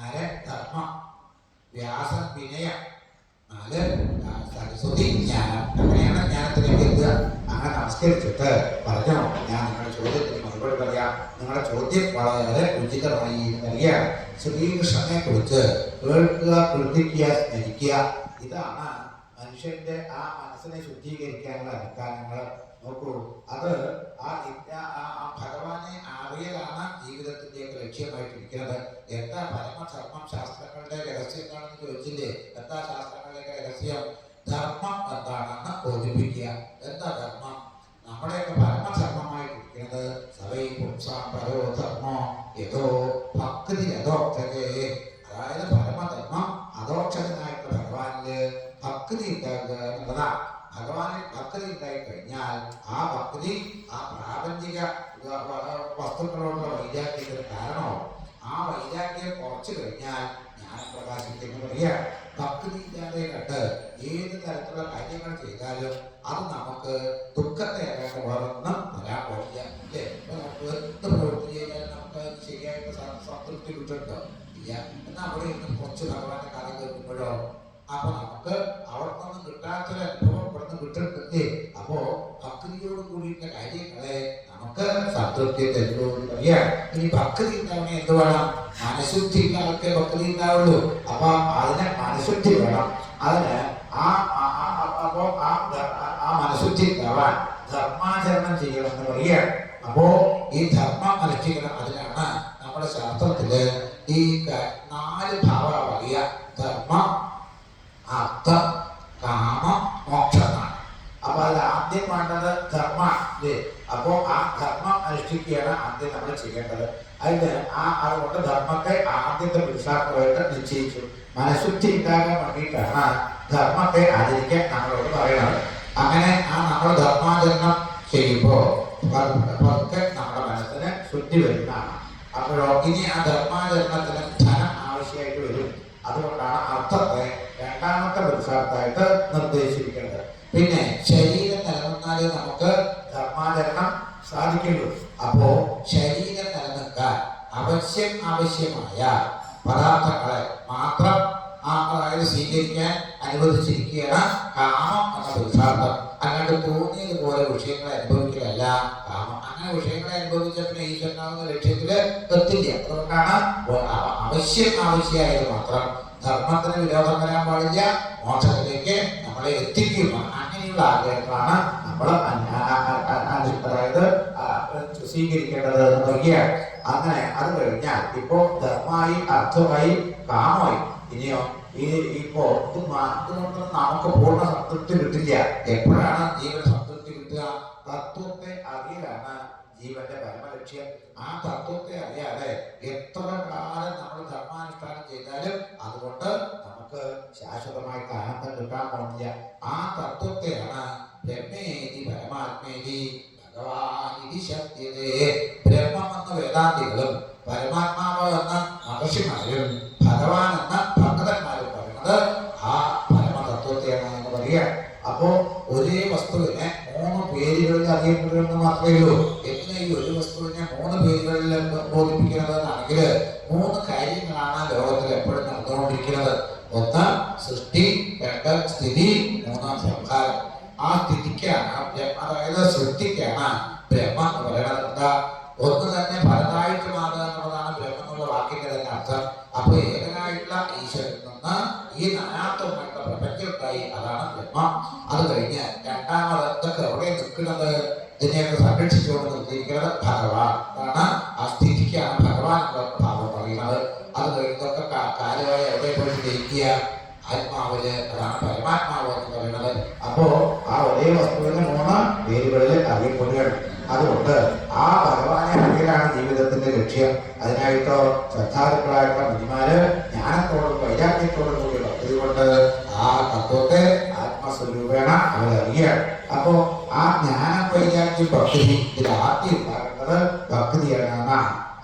നരൻ ധർമ്മം വ്യാസൻ വിനയം. നാല് സരസ്വതി ജ്ഞാനം. അങ്ങനെയാണ് ജ്ഞാനത്തിലേക്ക് എത്തുക അങ്ങനെ നമസ്കരിച്ചിട്ട് പറഞ്ഞോ ഞാൻ നിങ്ങളുടെ ചോദ്യത്തിന് മറുപടി പറയാം. നിങ്ങളുടെ ചോദ്യം വളരെ ഉചിതമായി വരികയാണ് ശ്രീകൃഷ്ണനെ കുറിച്ച് കേൾക്കുക കീർത്തിക്കുക സ്മരിക്കുക ഇതാണ് മനുഷ്യന്റെ ആ മനസ്സിനെ ശുദ്ധീകരിക്കാനുള്ള അടിസ്ഥാനങ്ങൾ. നോക്കൂ അത് ആ ആ- ജീവിതത്തിന്റെയൊക്കെ ലക്ഷ്യമായിട്ടിരിക്കുന്നത് എന്താ പരമധർമ്മം ശാസ്ത്രങ്ങളുടെ രഹസ്യം എന്താണെന്ന് ചോദിച്ചില്ലേ? എന്താ ശാസ്ത്രങ്ങളുടെ രഹസ്യം? ധർമ്മം എന്താണെന്ന് ബോധിപ്പിക്കുക. എന്താ ധർമ്മം? നമ്മുടെയൊക്കെ പരമധർമ്മമായിട്ടിരിക്കുന്നത് സവൈ പുംസാം പരോ ധർമ്മോ യഥോ ഭക്തി യഥോക്തകേ അതായത് പരമധർമ്മം അധോക്ഷകനായിട്ടുള്ള ഭഗവാനിൽ ഭക്തി ഉണ്ടാകുക എന്നുള്ളതാണ് ഭഗവാനിൽ ഭക്തി ഉണ്ടായി കഴിഞ്ഞാൽ ആ ഭക്തി ആ പ്രാപഞ്ചിക വ- വ- വസ്തുക്കളോടുള്ള വൈരാഗ്യത്തിന് കാരണമാവും ആ വൈരാഗ്യം കുറച്ചു കഴിഞ്ഞാൽ ജ്ഞാനം പ്രകാശിക്കുന്നു പറയുകയാണ് ഭക്തി ഇല്ലാതെ കണ്ട് ഏത് തരത്തിലുള്ള കാര്യങ്ങൾ ചെയ്താലും അത് നമുക്ക് ദുഃഖത്തെ വേറൊന്നും വരാൻ വഴിയ. അല്ലേ? ഇപ്പൊ നമുക്ക് എന്ത് പ്രവൃത്തി ചെയ്താൽ നമുക്ക് ശരിയായിട്ട് സംതൃപ്തി കിട്ടുന്നുണ്ടോ? ഇല്ല. എന്നാൽ അവിടെ ഇരുന്ന് കുറച്ച് ഭഗവാന്റെ കഥ കേൾക്കുമ്പോഴോ അപ്പൊ നമുക്ക് അവിടെ നിന്ന് കിട്ടാത്തൊരു അനുഭവം ഇവിടെ നിന്ന് കിട്ടുന്നില്ലേ അപ്പോ ഭക്തിയോട് കൂടിയിട്ടുള്ള കാര്യങ്ങളെ നമുക്ക് സംതൃപ്തി തരുന്നു ഈ പറയാം ഇനി ഭക്തി ഉണ്ടാവണേ എന്ത് വേണം? മനഃശുദ്ധി ഇല്ലാതെ ഭക്തി ഉണ്ടാവുള്ളൂ. അപ്പൊ അതിന് മനഃശുദ്ധി വേണം. അതിന് ആ അപ്പോ ആ മനഃശുദ്ധി ഉണ്ടാവാൻ ധർമാചരണം ചെയ്യണം എന്ന് പറയുക അപ്പോ ഈ ധർമ്മം അനുഷ്ഠിക്കണം അതിനാണ് നമ്മുടെ ശാസ്ത്രത്തിൽ ഈ നാല് ഭാവ പറയുക ധർമ്മം അർത്ഥ കാമ മോക്ഷം എന്നാണ് അപ്പൊ അതിൽ ആദ്യം വേണ്ടത് ധർമ്മ അല്ലേ? അപ്പോ ആ ധർമ്മം അനുഷ്ഠിക്കുകയാണ് ആദ്യം നമ്മൾ ചെയ്യേണ്ടത്. അതിന് ആ അതുകൊണ്ട് ധർമ്മത്തെ ആദ്യത്തെ പുരുഷാർത്ഥമായിട്ട് നിശ്ചയിച്ചു. മനഃശുദ്ധി ഉണ്ടാകാൻ വേണ്ടിയിട്ടാണ് ധർമ്മത്തെ ആചരിക്കാൻ നമ്മളോട് പറയുന്നത്. അങ്ങനെ ആ നമ്മൾ ധർമാചരണം ചെയ്യുമ്പോൾ പതുക്കെ നമ്മുടെ മനസ്സിന് ശുദ്ധി വരുന്നതാണ്. അപ്പോഴോ ഇനി ആ ധർമാചരണത്തിന് ധനം ആവശ്യമായിട്ട് വരും. അതുകൊണ്ടാണ് അർത്ഥത്തെ രണ്ടാമത്തെ പുരുഷാർത്ഥമായിട്ട് നിർദ്ദേശിച്ചിരിക്കുന്നത് പിന്നെ സാധിക്കുള്ളൂ. അപ്പോ ശരീരം നിലനിൽക്കാൻ അവശ്യം ആവശ്യമായ പദാർത്ഥങ്ങളെ മാത്രം ആ അതായത് സ്വീകരിക്കാൻ അനുവദിച്ചിരിക്കുകയാണ് കാമം എന്ന പുരുഷാർത്ഥം അല്ലാണ്ട് തോന്നിയതുപോലെ വിഷയങ്ങളെ അനുഭവിക്കലല്ല കാമം. അങ്ങനെ വിഷയങ്ങളെ അനുഭവിച്ച പിന്നെ ഈശ്വരനാകുന്ന ലക്ഷ്യത്തിൽ എത്തില്ല. അതുകൊണ്ടാണ് അവശ്യം ആവശ്യമായത് മാത്രം. ധർമ്മത്തിന് വിരോധം വരാൻ പാടില്ല. മോക്ഷത്തിലേക്ക് നമ്മളെ എത്തിക്കും ആഗ്രഹങ്ങളാണ് നമ്മൾ അതായത് സ്വീകരിക്കേണ്ടത് എന്ന് പറയുകയാണ് അങ്ങനെ അത് കഴിഞ്ഞാൽ ഇപ്പോ ധർമ്മമായി അർത്ഥമായി കാമമായി. ഇനിയോ ഈ ഇപ്പോ ഇത് നമുക്ക് പൂർണ സംതൃപ്തി കിട്ടില്ല. എപ്പോഴാണ് ജീവൻ സംതൃപ്തി കിട്ടുക? തത്വത്തെ അറിയലാണ് ജീവന്റെ പരമലക്ഷ്യം. ആ തത്വത്തെ അറിയാതെ എത്ര കാലം നമ്മൾ ധർമാനുഷ്ഠാനം ചെയ്താലും അതുകൊണ്ട് നമുക്ക് ശാശ്വതമായിട്ട് ആനന്ദം കിട്ടാൻ പോകുന്നില്ല ആ തത്വത്തെയാണ് ബ്രഹ്മേതി പരമാത്മേതി ഭഗവാനിതി വേദാന്തികളും പരമാത്മാവ് എന്ന മഹർഷിമാരും ഭഗവാൻ എന്ന ഭക്തന്മാരും പറയുന്നത് ആ പരമതത്വത്തെയാണ് എന്ന് പറയുക അപ്പോ ഒരേ വസ്തുവിനെ മൂന്ന് പേരുകളിൽ അറിയപ്പെടുന്നു മാത്രമേ ഉള്ളൂ. എങ്ങനെ ഈ ഒരു വസ്തുവിനെ മൂന്ന് പേരുകളിൽ ബോധിപ്പിക്കുന്നതെന്നാണെങ്കിൽ മൂന്ന് കാര്യങ്ങളാണ് ലോകത്തിൽ എപ്പോഴും നടന്നുകൊണ്ടിരിക്കുന്നത്. ഒന്ന് സൃഷ്ടി രണ്ട് സ്ഥിതി മൂന്ന് സംഹാരം ആ സ്ഥിതിക്കാണ് അതായത് സൃഷ്ടിക്കാണ് ബ്രഹ്മ എന്ന് പറയുന്നത്. എന്താ? ഒന്ന് തന്നെ ഫലതായിട്ട് മാറുക എന്നുള്ളതാണ് ബ്രഹ്മം എന്നുള്ള വാക്കിന്റെ തന്നെ അർത്ഥം. അപ്പൊ ഏകനായിട്ടുള്ള ഈശ്വരൻ നിന്ന് ഈ നാനാത്വമായിട്ടുള്ള പ്രപഞ്ചമുണ്ടായി അതാണ് ബ്രഹ്മം. അത് കഴിഞ്ഞ് രണ്ടാമത് ഇതൊക്കെ എവിടെ നിൽക്കുന്നത്? ഇതിനെയൊക്കെ സംരക്ഷിച്ചുകൊണ്ട് നിർത്തിയിരിക്കുന്നത് ഭഗവാൻ. അതാണ് ആ സ്ഥിതിക്കാണ് ഭഗവാൻ എന്നുള്ള ഭാവം പറയുന്നത് അത് കഴിഞ്ഞതൊക്കെ കാ- കാര്യമായി എവിടെ പോയിട്ട് ജയിക്കുക ആത്മാവിൽ അതാണ് പരമാത്മാവ് എന്ന് പറയുന്നത് അപ്പോ ആ ഒരേ വസ്തുവിന് മൂന്ന് പേരുകളിൽ അറിയപ്പെടുകയാണ് അതുകൊണ്ട് ആ ഭഗവാനെ അറിയലാണ് ജീവിതത്തിന്റെ ലക്ഷ്യം. അതിനായിട്ടോ ശ്രദ്ധാലുക്കളായിട്ടുള്ള മുനിമാര് ജ്ഞാനത്തോടും വൈരാഗ്യത്തോടും കൂടി ഭക്തി കൊണ്ട് ആ തത്വത്തെ ആത്മസ്വരൂപേണ അവരറിയുകയാണ്. അപ്പോ ആ ജ്ഞാന വൈരാഗ്യ ഭക്തി ഇതിൽ ആദ്യം ഉണ്ടാകേണ്ടത് ഭക്തിയാണ്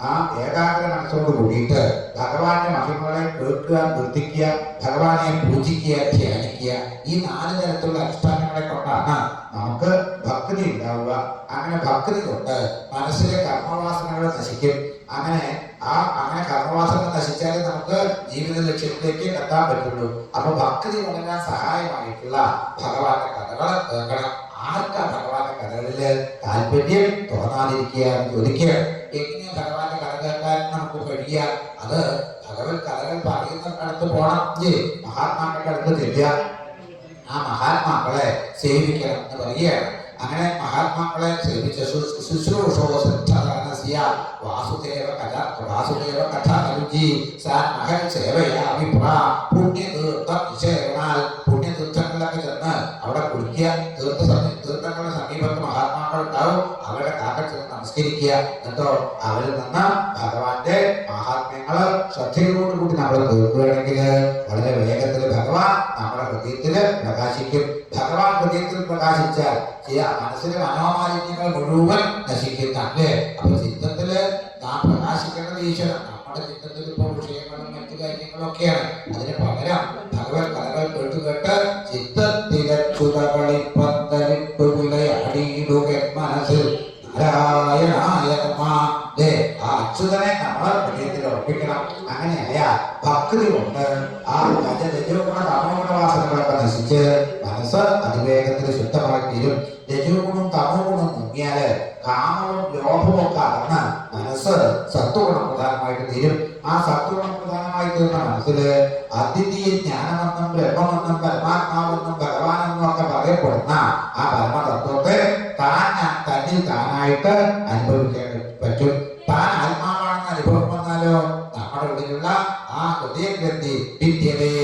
ആ ഏകാഗ്ര മനസ്സോട് കൂടിയിട്ട് ഭഗവാന്റെ മഹിമകളെ കേൾക്കുക കീർത്തിക്കുക ഭഗവാനെ പൂജിക്കുക ധ്യാനിക്കുക ഈ നാല് തരത്തിലുള്ള അനുഷ്ഠാനങ്ങളെ കൊണ്ടാണ് നമുക്ക് ഭക്തി ഉണ്ടാവുക അങ്ങനെ ഭക്തി കൊണ്ട് മനസ്സിലെ കർമ്മവാസനകൾ നശിക്കും. അങ്ങനെ ആ അങ്ങനെ കർമ്മവാസന നശിച്ചാലേ നമുക്ക് ജീവിത ലക്ഷ്യത്തിലേക്ക് എത്താൻ പറ്റുള്ളൂ. അപ്പൊ ഭക്തി വളരാൻ സഹായമായിട്ടുള്ള ഭഗവാന്റെ കഥകൾ കേൾക്കണം. ആർക്കാ ഭഗവാന്റെ കഥകളിൽ താല്പര്യം? തോന്നാതിരിക്കുക ചോദിക്കുക എങ്ങനെയാ ഭഗവാന്റെ കഥ കേൾക്കാൻ നമുക്ക് കഴിയുക? അത് ഭഗവത് കഥകൾ പറയുന്നവർക്കടുത്ത് പോണം. മഹാത്മാക്കളുടെ അടുത്ത് ചെല്ലുക ആ മഹാത്മാക്കളെ സേവിക്കണം എന്ന് പറയുകയാണ്. അങ്ങനെ മഹാത്മാക്കളെ സേവിച്ച ശുശ്രൂഷോ ശ്രദ്ധാനസ്യ വാസുദേവ കഥ വാസുദേവ കഥ അനുജി സാൻ മഹൽ സേവയാമി പുണ്യതീർത്ഥം നിഷേവനാൽ പുണ്യതീർത്ഥങ്ങളിലൊക്കെ ചെന്ന് അവിടെ കുളിക്കുക. തീർത്ഥ സമീ തീർത്ഥങ്ങളുടെ സമീപത്ത് മഹാത്മാക്കൾ ഉണ്ടാവും. നമസ്കരിക്കുക എന്നിട്ടോ അവരിൽ നിന്ന് ഭഗവാന്റെ മഹാത്മ്യങ്ങൾ ശ്രദ്ധയോടുകൂടി നമ്മൾ കേൾക്കുകയാണെങ്കിൽ വളരെ വേഗത്തിൽ ഭഗവാൻ നമ്മുടെ ഹൃദയത്തിൽ പ്രകാശിക്കും. ഭഗവാൻ ഹൃദയത്തിൽ പ്രകാശിച്ചാൽ ചില മനസ്സിലെ മനോമാലിന്യങ്ങൾ മുഴുവൻ നശിക്കുന്ന അല്ലേ? അപ്പൊ ചിത്തത്തിൽ നാം പ്രകാശിക്കേണ്ടത് ഈശ്വരൻ നമ്മുടെ ചിത്തത്തിൽ ഇപ്പോൾ വിഷയങ്ങളും മറ്റു കാര്യങ്ങളൊക്കെയാണ് അതിന് പകരം ഭഗവത് കഥകൾ കേട്ട് കേട്ട് ചിത്തത്തിലെ ചുതകളിപ്പന്തലിട്ടു വിളയാടിയിടുക മനസ്സിൽ നാരായണായ ദേ, ആ അച്യുതനെ നമ്മളെ പ്രണയത്തിൽ ഉറപ്പിക്കണം. അങ്ങനെയായ ഭക്തി കൊണ്ട് ആ രജരജോഗുണ തമോഗുണവാസനകളൊക്കെ നശിച്ച് മനസ്സ് അതിവേഗത്തിൽ ശുദ്ധമായി തീരും രജോഗുണം തമോ ഗുണം മുങ്ങിയാൽ കാമവും ലോഭവും ഒക്കെ മനസ്സ് സത്വഗുണം പ്രധാനമായിട്ട് തീരും. ആ സത്വഗുണം പ്രധാനമായി തീർന്ന മനസ്സിൽ അദ്വിതീയ ജ്ഞാനമെന്നും ബ്രഹ്മമെന്നും പരമാത്മാവെന്നും ഭഗവാനെന്നും ഒക്കെ പറയപ്പെടുന്ന ആ പരമതത്വത്തെ താൻ തന്നിൽ താനായിട്ട് അനുഭവിക്കാൻ പറ്റും. താൻ ആത്മാവാണെന്ന് അനുഭവം വന്നാലോ? നമ്മുടെ ഉള്ളിലുള്ള ആ ഹൃദയഗ്രന്ഥി വിദ്യതേ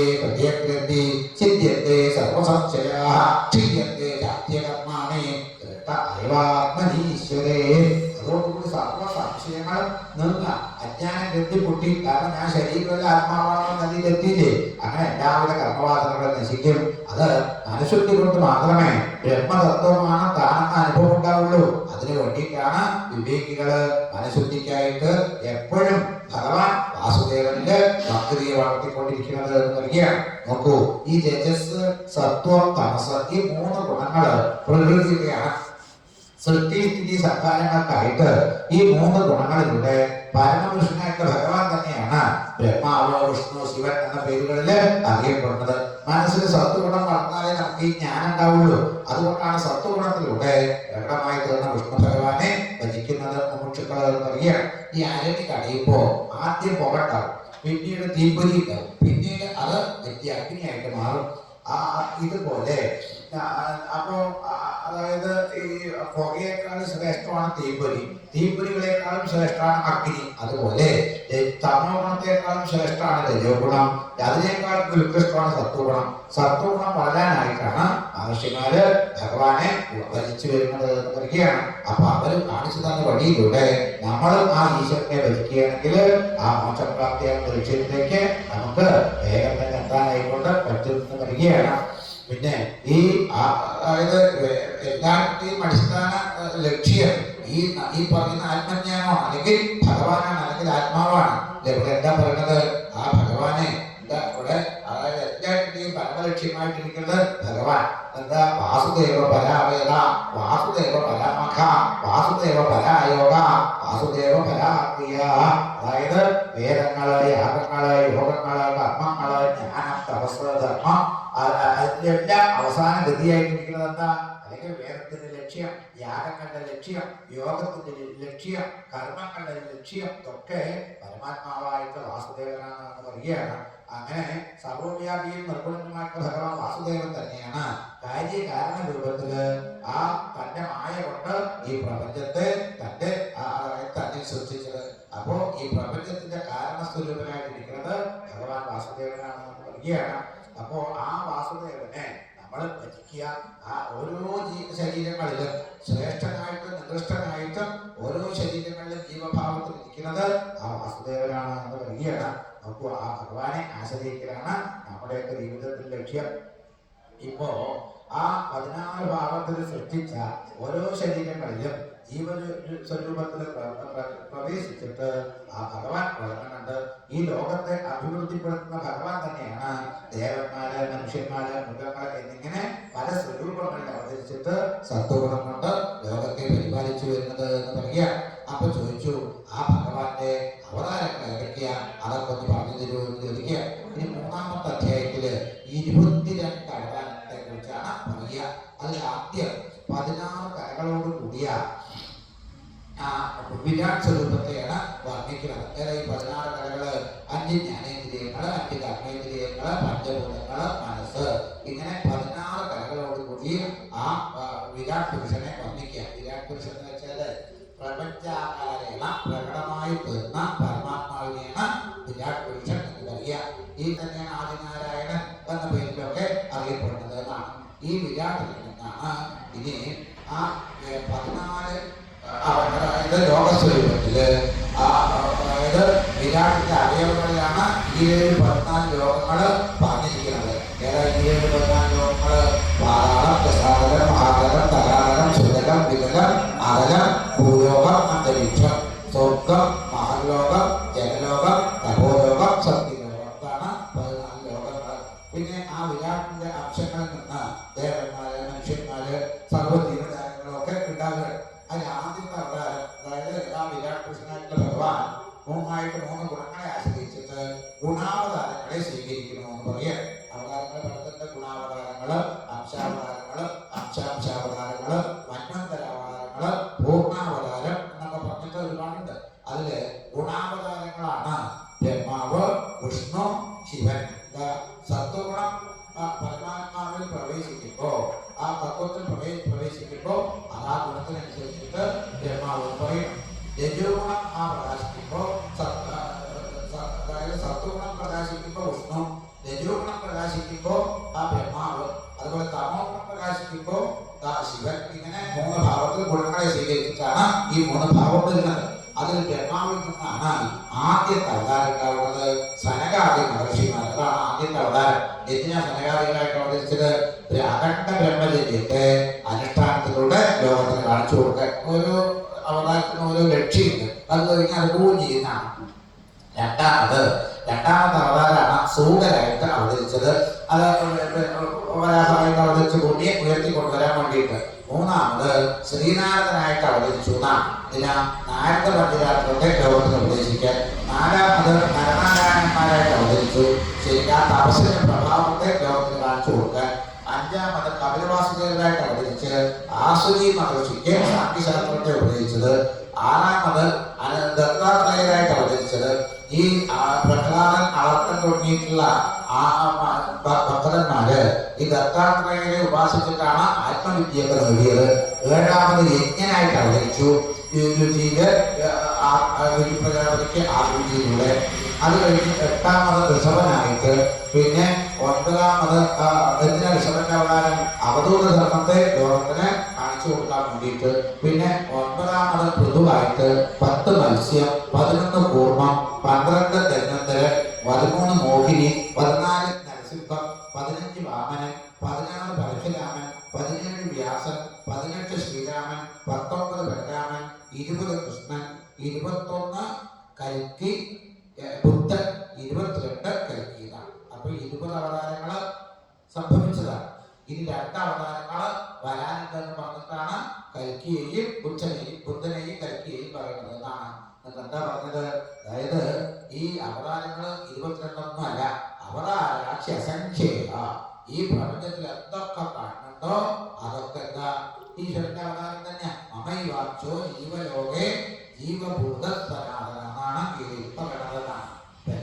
ശരീരമല്ല ആത്മാവാണെന്ന് നദിയിൽ എത്തിയില്ലേ? അങ്ങനെ എല്ലാവിധ കർമ്മവാസനകളും നശിക്കും. അത് അനുശുദ്ധി കൊണ്ട് മാത്രമേ ബ്രഹ്മതത്വമാണ് താനെന്ന അനുഭവം ഉണ്ടാവുള്ളൂ. അതിനു വേണ്ടിയിട്ടാണ് വിവേകികൾ അനുശുദ്ധിക്കായിട്ട് എപ്പോഴും ഭഗവാൻ വാസുദേവന്റെ ഭക്തിയെ വളർത്തിക്കൊണ്ടിരിക്കുന്നത് എന്ന് നോക്കൂ ഈ തേജസ് സത്വം തമസ് ഈ മൂന്ന് ഗുണങ്ങൾ പ്രകൃതിയുടെയാണ് സൃഷ്ടി സ്ഥിതി സംഹാരങ്ങൾക്കായിട്ട് ഈ മൂന്ന് ഗുണങ്ങളിലൂടെ പരമപുരുഷനായിട്ട് ഭഗവാൻ തന്നെയാണ് ബ്രഹ്മാവ് വിഷ്ണു ശിവൻ എന്ന പേരുകളിൽ അറിയപ്പെടുന്നത്. മനസ്സിൽ സത്വഗുണം വളർന്നാലേ നമുക്ക് ഈ ജ്ഞാനം ഉണ്ടാവുള്ളൂ. അതുകൊണ്ടാണ് സത്വഗുണത്തിലൂടെ പ്രകടമായി തീർന്ന വിഷ്ണു ഭഗവാനെ ഭജിക്കുന്നത് മുമുക്ഷുക്കൾ ഈ അരണി കടയുമ്പോ ആദ്യം പുകണ്ടാവും പിന്നീട് തീപ്പൊരി പിന്നീട് അത് വ്യക്തി അഗ്നിയായിട്ട് മാറും. ഇതുപോലെ. അപ്പോ അതായത് ഈ പുകയേക്കാളും ശ്രേഷ്ഠമാണ് തീപ്പൊരി. തീപ്പൊരികളെക്കാളും ശ്രേഷ്ഠമാണ് അഗ്നി. അതുപോലെ തമോഗുണത്തെക്കാളും തമോ ഗുണത്തെക്കാളും ശ്രേഷ്ഠമാണ് രജോഗുണം. അതിനേക്കാളും ഉത്കൃഷ്ടമാണ് സത്വഗുണം. സത്വഗുണം വളരാനായിട്ടാണ് മഹർഷിമാര് ഭഗവാനെ ഭജിച്ചു വരുന്നത് എന്ന് പറയുകയാണ് അപ്പൊ അവർ കാണിച്ചു തന്ന വഴിയിലൂടെ നമ്മളും ആ ഈശ്വരനെ ഭജിക്കുകയാണെങ്കിൽ ആ മോക്ഷപ്രാപ്തിയാകുന്ന ലക്ഷ്യത്തിലേക്ക് നമുക്ക് വേഗം തന്നെ എത്താനായിക്കൊണ്ട് പറ്റുമെന്ന് പറയുകയാണ് പിന്നെ ഈ അതായത് എല്ലാത്തെയും അടിസ്ഥാന ലക്ഷ്യം ഈ ഈ പറയുന്ന ആത്മജ്ഞാനമാണ്. അല്ലെങ്കിൽ ഭഗവാനാണ് അല്ലെങ്കിൽ ആത്മാവാണ്. എന്താ പറയുന്നത്? ആ ഭഗവാനെ പരമലക്ഷ്യമായിട്ടിരിക്കുന്നത് ഭഗവാൻ. എന്താ? വാസുദേവ പരാവേദ വാസുദേവ പരാമഖ വാസുദേവ പരായോഗ വാസുദേവ പരാത്മീയ അതായത് വേദങ്ങൾ യാഗങ്ങൾ യോഗങ്ങൾ കർമ്മങ്ങൾ ജ്ഞാനം തപസ് ധർമ്മം അ- അ- അതിലെല്ലാം അവസാന ഗതിയായിട്ടിരിക്കുന്നത് എന്താ? അല്ലെങ്കിൽ വേദത്തിന്റെ ലക്ഷ്യം യാഗങ്ങളുടെ ലക്ഷ്യം യോഗത്തിന്റെ ലക്ഷ്യം കർമ്മങ്ങളുടെ ലക്ഷ്യം ഇതൊക്കെ പരമാത്മാവായിട്ട് വാസുദേവനാണെന്ന് പറയുകയാണ്. അങ്ങനെ സർവവ്യാപിയും നിർഗുണനുമായിട്ടുള്ള ഭഗവാൻ വാസുദേവൻ തന്നെയാണ് കാര്യകാരണ രൂപത്തിൽ. ആ തന്റെ മായ കൊണ്ട് ഈ പ്രപഞ്ചത്തെ തന്റെ തന്നെ സൃഷ്ടിച്ചത് അപ്പോ ഈ പ്രപഞ്ചത്തിന്റെ കാരണസ്വരൂപനായിട്ടിരിക്കുന്നത് ഭഗവാൻ വാസുദേവനാണ് പറയുകയാണ് അപ്പോ ആ വാസുദേവനെ നമ്മൾ ഭജിക്കുക. ആ ഓരോ ജീവ ശരീരങ്ങളിലും ആശ്രയിക്കലാണ് നമ്മുടെയൊക്കെ ജീവിതത്തിന്റെ ലക്ഷ്യം. ഇപ്പോ ആ പതിനാല് ഭാവത്തിൽ സൃഷ്ടിച്ച ഓരോ ശരീരങ്ങളിലും ജീവ സ്വരൂപത്തിൽ പ്ര- പ്ര- പ്രവേശിച്ചിട്ട് ആ ഭഗവാൻ വളരുന്നുണ്ട് ഈ ലോകത്തെ അഭിവൃദ്ധിപ്പെടുത്തുന്ന ഭഗവാൻ തന്നെയാണ് ദേവന്മാര് മനുഷ്യന്മാര് മൃഗങ്ങൾ എന്നിങ്ങനെ പല സ്വരൂപങ്ങളിൽ അവതരിച്ചിട്ട് സത്വഗുണം കൊണ്ട് ലോകത്തെ പരിപാലിച്ചു വരുന്നത് എന്ന് പറയുകയാണ്. അപ്പൊ ചോദിച്ചു ആ ഭഗവാന്റെ അവതാരങ്ങൾ ഏതൊക്കെയാ? അതൊക്കെ ഒന്ന് പറഞ്ഞു തരുമോ എന്ന് ചോദിക്കുക. ഇനി മൂന്നാമത്തെ അധ്യായത്തിൽ ഇരുപത്തിരണ്ട് അവതാരങ്ങളെ കുറിച്ചാണ് പറയുക. അതിൽ ആദ്യം പതിനാറ് കരകളോട് കൂടിയ വിരാട് സ്വരൂപത്തെയാണ് ഈ തന്നെയാണ് ആദിനാരായണൻ എന്ന പേരിലൊക്കെ അറിയപ്പെടുന്നത് എന്നാണ്. ഈ വിരാട്ടിൽ നിന്നാണ് ഇനി ആ പതിനാല് അതായത് ലോകസ്വരൂപത്തിൽ അതായത് വിരാട്ടിന്റെ അവയവങ്ങളിലാണ് ഈ ഏഴ് പതിനാല് ലോകങ്ങൾ പറഞ്ഞിരിക്കുന്നത്. ഏതാ ഈ ഏഴ് പതിനാല് ലോകങ്ങൾ? പാതാളം പ്രസാദനം മഹാതകം തലാതകം സുതകം വിതകം അകലം ഭൂലോകം അന്തരീക്ഷം സ്വർഗം മഹർലോകം ജനലോകം ദാ ശിവൻ ഇങ്ങനെ മൂന്ന് ഭാവത്തിൽ ഗുണങ്ങളെ സ്വീകരിച്ചിട്ടാണ് ഈ മൂന്ന് ഭാവം വരുന്നത് അതിൽ ബ്രഹ്മാവിൽ നിന്നാണ് ആദ്യത്തെ അവതാരം ഉണ്ടാവുന്നത്. സനകാദി മഹർഷിമാർ. അതാണ് ആദ്യത്തെ അവതാരം. എന്തിനാ സനകാദികളായിട്ട് അവതരിച്ചത്? അഖണ്ഡ ബ്രഹ്മചര്യത്തെ അനുഷ്ഠാനത്തിലൂടെ ലോകത്തിന് കാണിച്ചു കൊടുക്കാൻ. ഒരു അവതാരത്തിന് ഒരു ലക്ഷ്യമുണ്ട്. അത് കഴിഞ്ഞാൽ അത് പൂജ ചെയ്യുന്നതാണ്. രണ്ടാമത് രണ്ടാമത്തെ അവതാരമാണ് സൂകരായിട്ട് അവതരിച്ചത്. അത് വരാഹമായിട്ട് അവതരിച്ചു ഉയർത്തി കൊണ്ടുവരാൻ വേണ്ടിയിട്ട്. മൂന്നാമത് ശ്രീനാരദനായിട്ട് അവതരിച്ചു എന്നാണ് ഇതിനാ നാരദ പണ്ഡിതാർത്ഥത്തെ ലോകത്തിന് ഉപദേശിക്കാൻ നാലാമത് നരനാരായണന്മാരായിട്ട് അവതരിച്ചു ശരിക്കും തപസ്സിന്റെ പ്രഭാവത്തെ ലോകത്തിന് കാണിച്ചു കൊടുക്കാൻ. അഞ്ചാമത് കപിലവാസുദേവരായിട്ട് അവതരിച്ച് ആസുരി മഹർഷിക്ക് സാഖ്യശാസ്ത്രത്തെ ഉപദേശിച്ചത് ആറാമത് ദത്താത്രേയരായിട്ട് അവതരിച്ചത് ഈ തുടങ്ങിയിട്ടുള്ള ആ ഭക്തന്മാര് ഈ ദത്താത്രേയരെ ഉപാസിച്ചിട്ടാണ് ആത്മവിദ്യയൊക്കെ നേടിയത്. ഏഴാമത് യജ്ഞനായിട്ട് അവതരിച്ചു. പ്രജാപതിക്ക് ആ രുചിയിലൂടെ. അത് കഴിഞ്ഞ് എട്ടാമത് ഋഷഭനായിട്ട് പിന്നെ ഒൻപതാമത് എന്തിനാ ഋഷഭന്റെ അവതാരം അവധൂത ധർമ്മത്തെ ലോകത്തിന് കാണിച്ചു കൊടുക്കാൻ വേണ്ടിയിട്ട്. പിന്നെ ഒൻപതാമത് പൃഥുവായിട്ട് പത്ത് മത്സ്യം പതിനൊന്ന് കൂർമ്മം പന്ത്രണ്ട് തെന്നന്തര് പതിമൂന്ന് മോഹിനി പതിനാല് നരസിംഹം പതിനഞ്ച് വാമനൻ പതിനാറ് പരശുരാമൻ പതിനേഴ് വ്യാസൻ പതിനെട്ട് ശ്രീരാമൻ പത്തൊമ്പത് ബലരാമൻ ഇരുപത് കൃഷ്ണൻ ഇരുപത്തൊന്ന് കൽക്കി ബുദ്ധൻ ഇരുപത്തിരണ്ട് കൽക്കി ഇതാണ് അപ്പൊ ഇരുപത് അവതാരങ്ങൾ സംഭവിച്ചതാണ്. ഇനി രണ്ട് അവതാരങ്ങൾ വരാനുണ്ടെന്ന് പറഞ്ഞിട്ടാണ് കൽക്കിയെയും ബുദ്ധനെയും ബുദ്ധനെയും കൽക്കിയെയും പറയുന്നത്. എന്നാണ് എന്താ പറഞ്ഞത്? അതായത് ഈ അവതാരങ്ങൾ ഇരുപത്തിരണ്ടൊന്നും അല്ല അവതാരാക്ഷി അസംഖ്യേയ ഈ പ്രപഞ്ചത്തിൽ എന്തൊക്കെ കാണുന്നുണ്ടോ അതൊക്കെ എന്താ? ഈശ്വരന്റെ അവതാരം തന്നെ മമൈവാച്ചോ ജീവലോകെ ജീവഭൂത സനാതനമാണ് ഇത് ഇപ്പൊ കിടന്നതാണ്